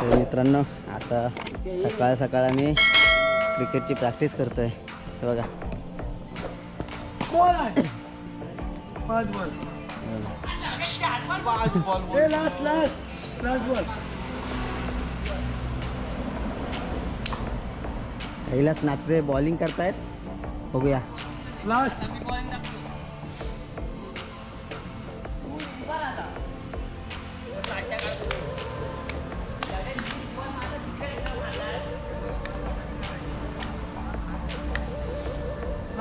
तर मित्रांनो आता सकाळ सकाळ आम्ही क्रिकेटची प्रॅक्टिस करतोय. हे बघा. कैलास नाचरे बॉलिंग करतायत. बघूया.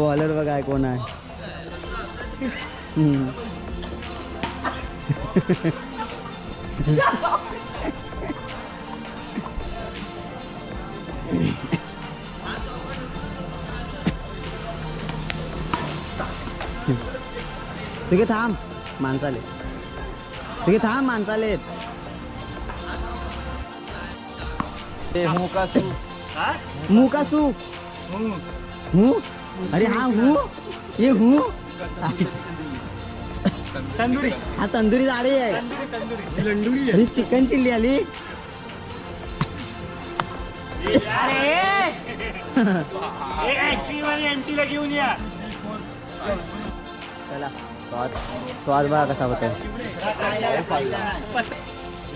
बॉलर बघा आहे कोण आहे. तुझे थांब माणसाले. तुझे थांब माणसाले. का सूप हूँ अरे हाँ हूँ. ये हूँ. तंदुरी. हा तंदुरी जाडी आहे. लंडुरी ही चिकन चिल्ली आली. घेऊन या. चला स्वाद स्वाद बघा कसा होता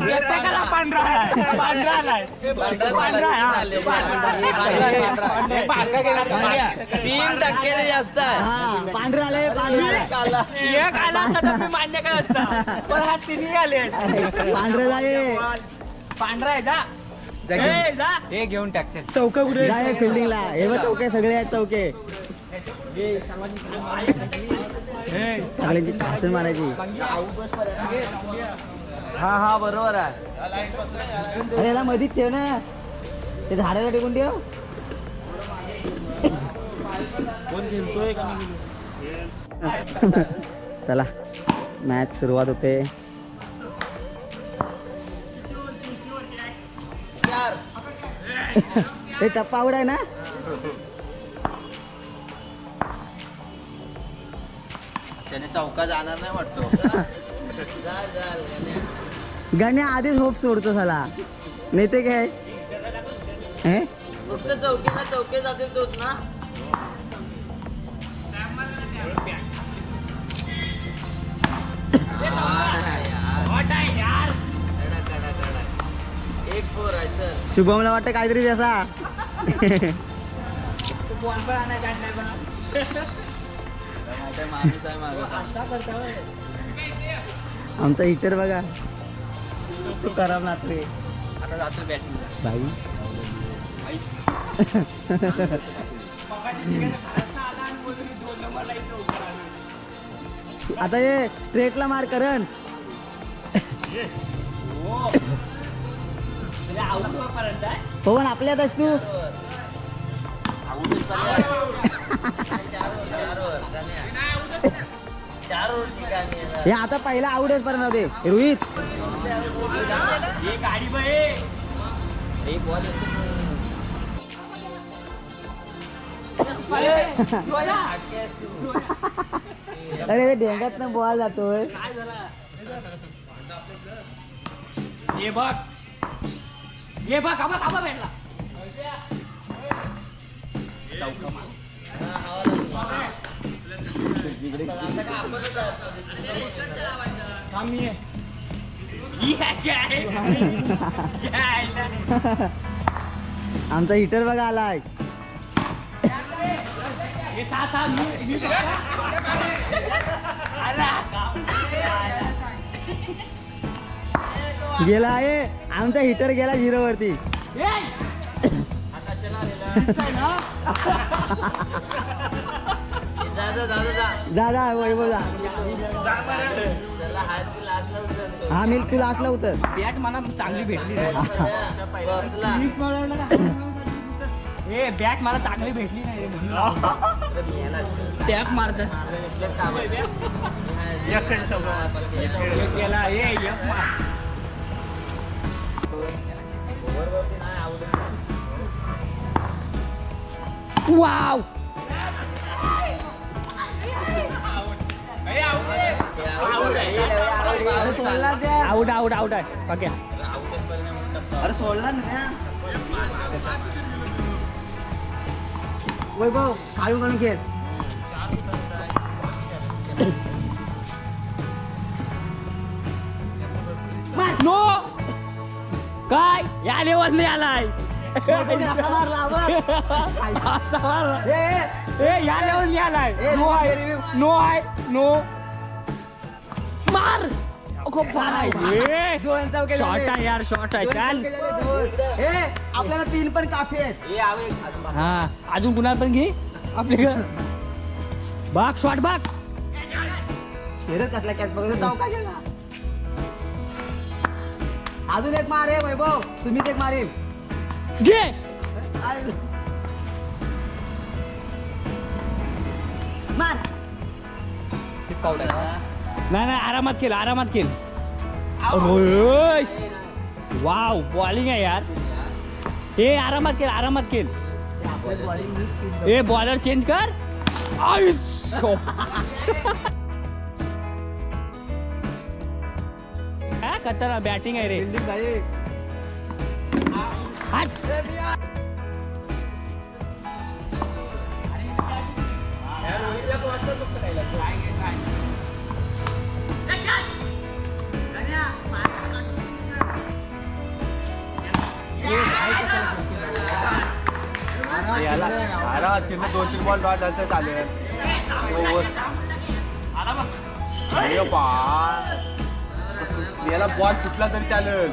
प्रत्येकाला पांढरा आहे. पांढरा आहे. पांढरा आहे. पांढरा. तीन टक्के जास्त आहे. हा. पांढरा एक आला. असता तर मी मान्य काय असता. पण हा तिन्ही आले. पांढरे जाये पांढरा आहे जा. हे घेऊन टाकते चौका कुठे? फिल्डिंगला हे चौके सगळे आहेत चौके. सगळ्यांची ठासून मारायची. हा हा बरोबर आहे. अरे याला मधीच ठेव ना. ते झाडाला टेकून ठेव. चला मॅच सुरुवात होते. ते टप्पा आवड आहे ना? त्याने चौका जाणार नाही वाटतो. गण्या आधीच होप सोडतो साला. नाही ते काय? हे? फक्त चौकीला चौके जाते तोच ना. एक फोर आहे सर शुभमला वाटतं काहीतरी त्याचा आमचा इतर बघा. तो खराब नात्रे आता जातो बॅटिंग भाई आता ये स्ट्रेटला मार करण. हो, पवन आपल्यात आहेस तू. हे आता पहिला आउट पर्यंत होते रोहित गाडी बे एक बॉल येतो. अरे ते ढेंगात ना बॉल जातोय. ये बघ. ये बघ आबा आबा भेटला. चौका आमचा हिटर बघा आलाय. गेला आहे. आमचा हिटर गेला झिरो वरती जा जा वैभव जा हा मी तुला असला उतर. बॅट मला चांगली भेटली. ए बॅट मला चांगली भेटली नाही टॅप मारत. गेला ए मार. वाव आउट आउट आउट आहे ओके अरे सोडला ना वैभव काढून काढून खेळ नो काय? या लेवल आलाय. असा मारला, आवर. असा मारला. ए, ए, ए या लेवल आलाय. ए, नो आहे. review. नो आहे. नो. मार. अगो बाय ए दोन चौके शॉर्ट. आहे यार शॉर्ट आहे. दोन चाल. चौके झाले, दोन. ए, आपल्याला तीन पण काफी आहेत. ए आवे. हा. अजून कुणाला पण घे. आपले बाग शॉर्ट बाग. फिरत कसला कॅच बघ चौका गेला. अजून एक मार आहे वैभव. सुमित एक मारील घे. मार. नाही नाही आरामात खेळ आरामात ओय. वाव बॉलिंग आहे यार. ए आरामात खेळ आरामात खेळ. ए बॉलर चेंज कर. खतरनाक बॅटिंग आहे रे. याला भाई. हट आरामात दोन तीन बॉल डॉट झालं तर चालेल ओव्हर अरे बा याला बॉल तुटला तरी चालेल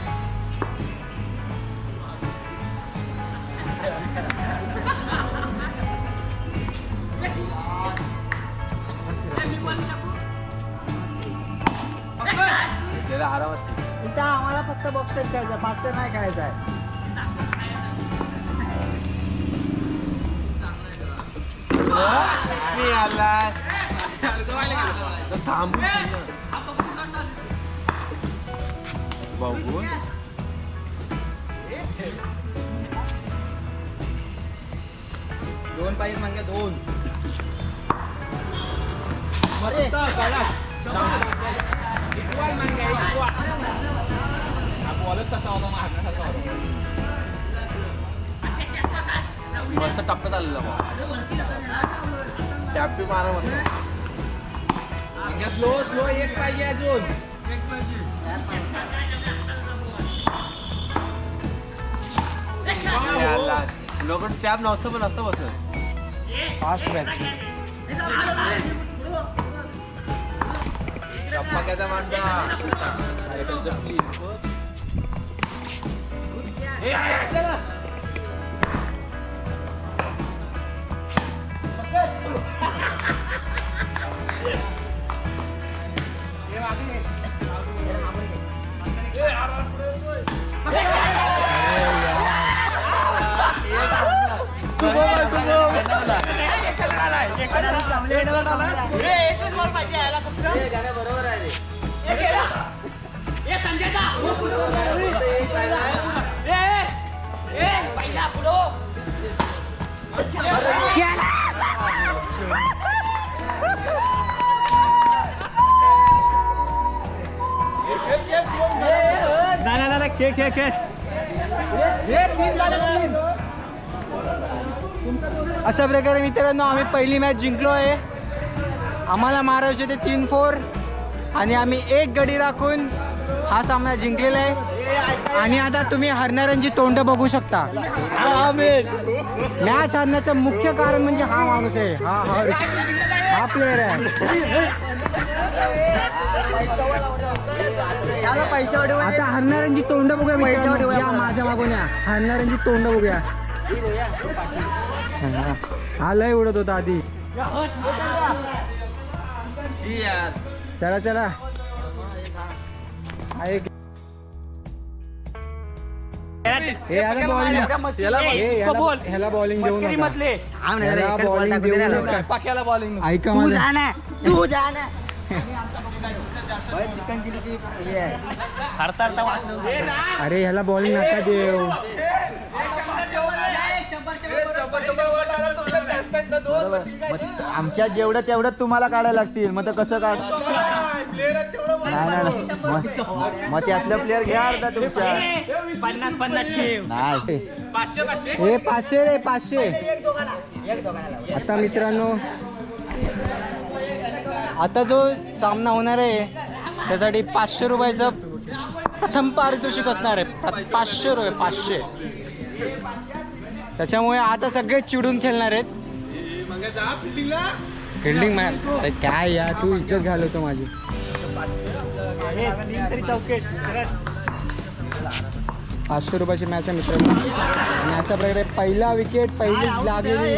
फक्त बॉक्सर खेळायचा फास्टर नाही खेळायचा आहे. मी आलाय. तर थांबून खेळ ना. बघून. दोन पाहिजे मागे दोन मस्त टप्प्यात आलेला बॉल टॅपी मारा म्हणतो स्लो स्लो एक पाहिजे अजून लोक टॅप नव्हतं पण असतं बसत फास्ट बॅट टप्पा त्याचा मांडा के के के अशा प्रकारे मित्रांनो आम्ही पहिली मॅच जिंकलो आहे आम्हाला मारायचे होते तीन फोर आणि आम्ही एक गडी राखून हा सामना जिंकलेला आहे. आणि आता तुम्ही हरणाऱ्यांची तोंड बघू शकता. मॅच हरण्याचं मुख्य कारण म्हणजे हा माणूस आहे. हा हा प्लेअर आहे. आता हरणाऱ्यांची तोंड बघूया मित्रांनो. या माझ्या मागून या. हरणाऱ्यांची तोंड बघूया. हा. हा. लय उडत होता आधी. चला चला. हा एक. हे याला बॉलिंग. ह्याला बॉलिंग देऊ नका. ह्याला बॉलिंग देऊ नका. ऐका माझं. तू जा ना चिकन चिलीची हे। आहे. हरताळता वाचलं अरे ह्याला बॉलिंग नका देऊ आमच्या जेवढं तेवढं तुम्हाला काढायला लागतील. मग तर कसं काढ नाही नाही, नाही. मग- मग त्यातलं प्लेअर घ्या अर्धा तुमच्या पन्नास पन्नास ठेव नाही. हे पाचशे रे पाचशे. आता मित्रांनो आता जो सामना होणार आहे त्यासाठी पाचशे रुपयाचं प्रथम पारितोषिक असणार आहे. पाचशे रुपये पाचशे. त्याच्यामुळे आता सगळे चिडून खेळणार आहेत. फिल्डिंग मॅच काय या तू इज्जत घालवतो माझी. पाचशे रुपयाची मॅच आहे मित्रांनो. आणि अशा प्रकारे पहिला विकेट पहिली लागलेली.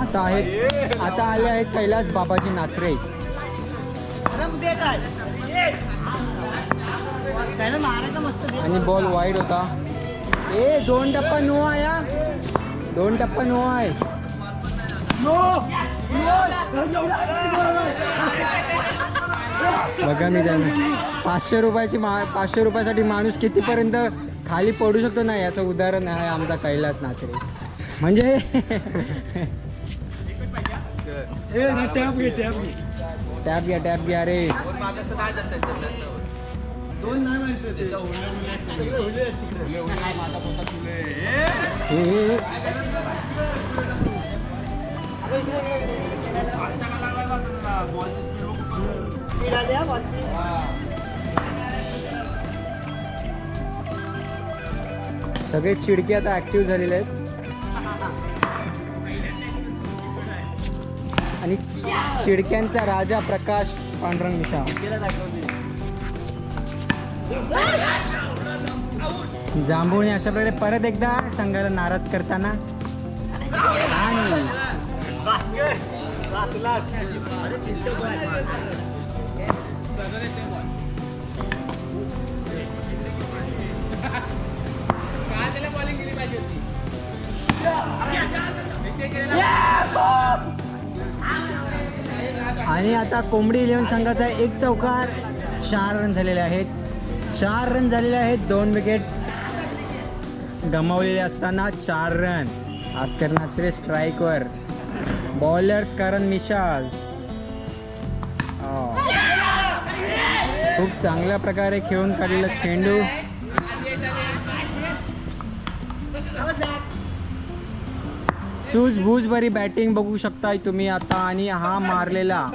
आता आहेत आता आले आहेत कैलास बाबाजी नाचरे. आणि बॉल वाईड होता. ए दोन टप्पा नो आया. दोन टप्पा नो आहे. बघा मी त्यांना पाचशे रुपयाची मा पाचशे रुपयासाठी माणूस कितीपर्यंत खाली पडू शकतो ना याचं उदाहरण आहे आमचा कैलास नाचरे. म्हणजे टॅप घ्या टॅप घ्या रे हे, हे, हे. सगळे चिडके आता ऍक्टिव्ह झालेले आहेत. चिडक्यांचा राजा प्रकाश पांडुरंग मिशा जांभूळने अशा प्रकारे परत एकदा संघाला नाराज करताना. आणि आणि आता कोंबडी इलेव्हन संघाचा एक चौकार चार रन झालेले आहेत. चार रन झालेले आहेत दोन विकेट गमावलेले असताना चार रन. आस्कर नाचरे स्ट्राईकवर बॉलर करण मिशाल. Oh. खूप चांगल्या प्रकारे खेळून काढलेला चेंडू. सूझबूझ बरी बॅटिंग बघू शकताय तुम्ही आता आणि हा मारलेला.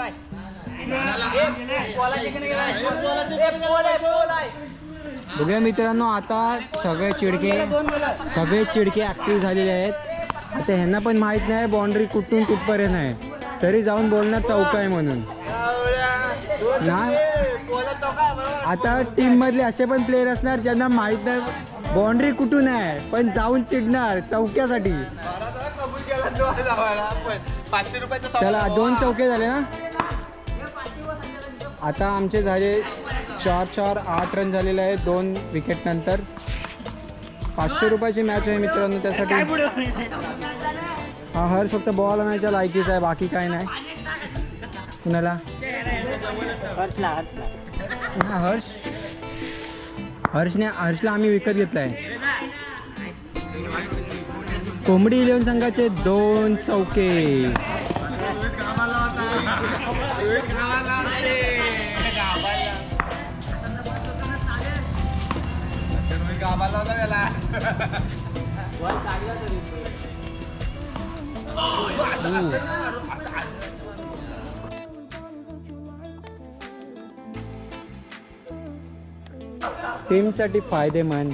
बघूया मित्रांनो आता सगळे चिडके सगळे चिडके ऍक्टिव्ह झालेले आहेत. आता ह्यांना पण माहीत नाही बाउंड्री कुठून कुठपर्यंत आहे. तरी जाऊन बोलणार चौक आहे म्हणून. ना? आता टीम मधले असे पण प्लेयर असणार ज्यांना माहीत नाही बाउंड्री कुठून आहे पण जाऊन चिडणार चौक्यासाठी. पाचशे रुपयाचं चला दोन चौके झाले ना? आता आमचे झाले चार चार आठ रन झालेले आहेत दोन विकेट नंतर. पाचशे रुपयाची मॅच आहे मित्रांनो त्यासाठी. हा हर फक्त बॉल आणायच्या लायकीचा आहे बाकी काय नाही. कुणाला? हर्षला हर्षला. हा, हर्ष. हर्षने हर्षला आम्ही विकत घेतलाय. कोंबडी इलेव्हन संघाचे दोन चौके. टीमसाठी फायदेमंद.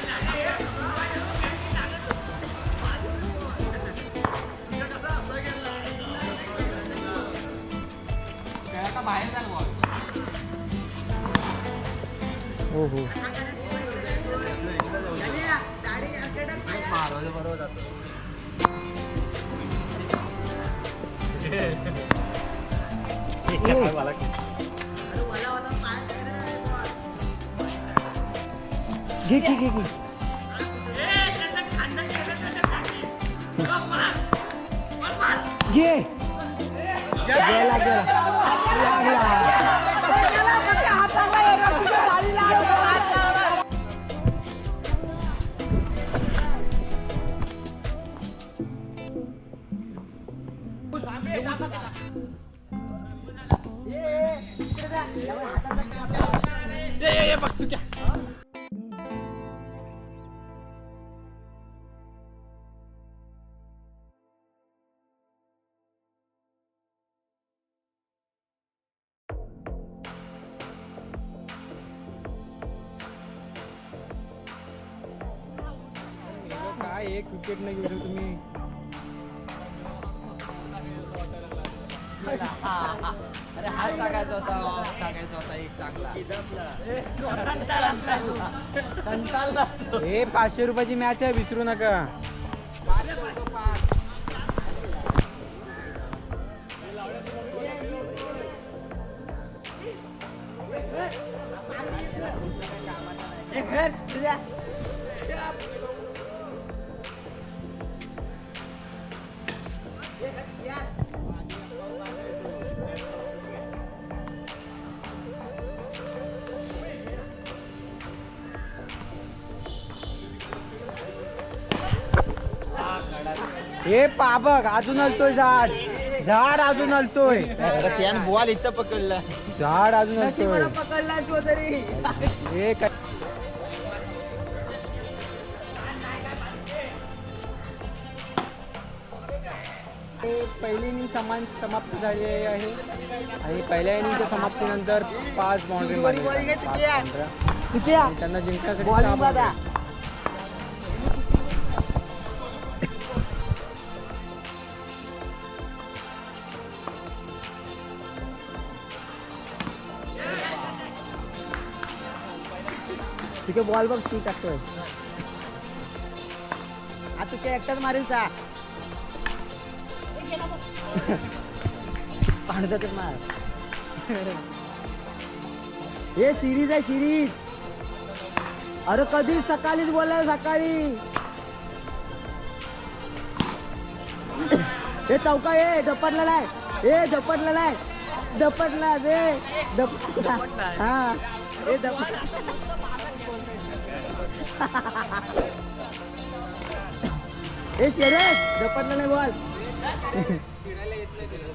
घे घे घे घे. घे. गेला गेला लागला. काय. आहे क्रिकेट नाही घेऊ तुम्ही? अरे हात टाकायचा होता ऑफ टाकायचा होता एक चांगला हे पाचशे रुपयाची मॅच आहे विसरू नका. हे पाबक अजून हलतोय झाड. झाड अजून हलतोय. त्यानं बॉल इथं पकडला. झाड अजून हलतोय. पकडला तो तरी. हे काय? हे पहिली इनिंग समान समाप्त झाली आहे. आणि पहिल्या इनिंगच्या समाप्तीनंतर पाच बाउंड्री मारली. त्यांना जिंकण्यासाठी ठीक आहे बॉल बघ ती टाकतोय. आता तुझ्या एकटाच मारेल सा पाण्यातच मार. हे सिरीज आहे सिरीज अरे कधी सकाळीच बोलाय सकाळी? हे चौका ये झपटलेला आहे ए झपटलेला आहे झपटला रे झपटला. हा. हे झपट ए शेरे झपटला नाही बॉल.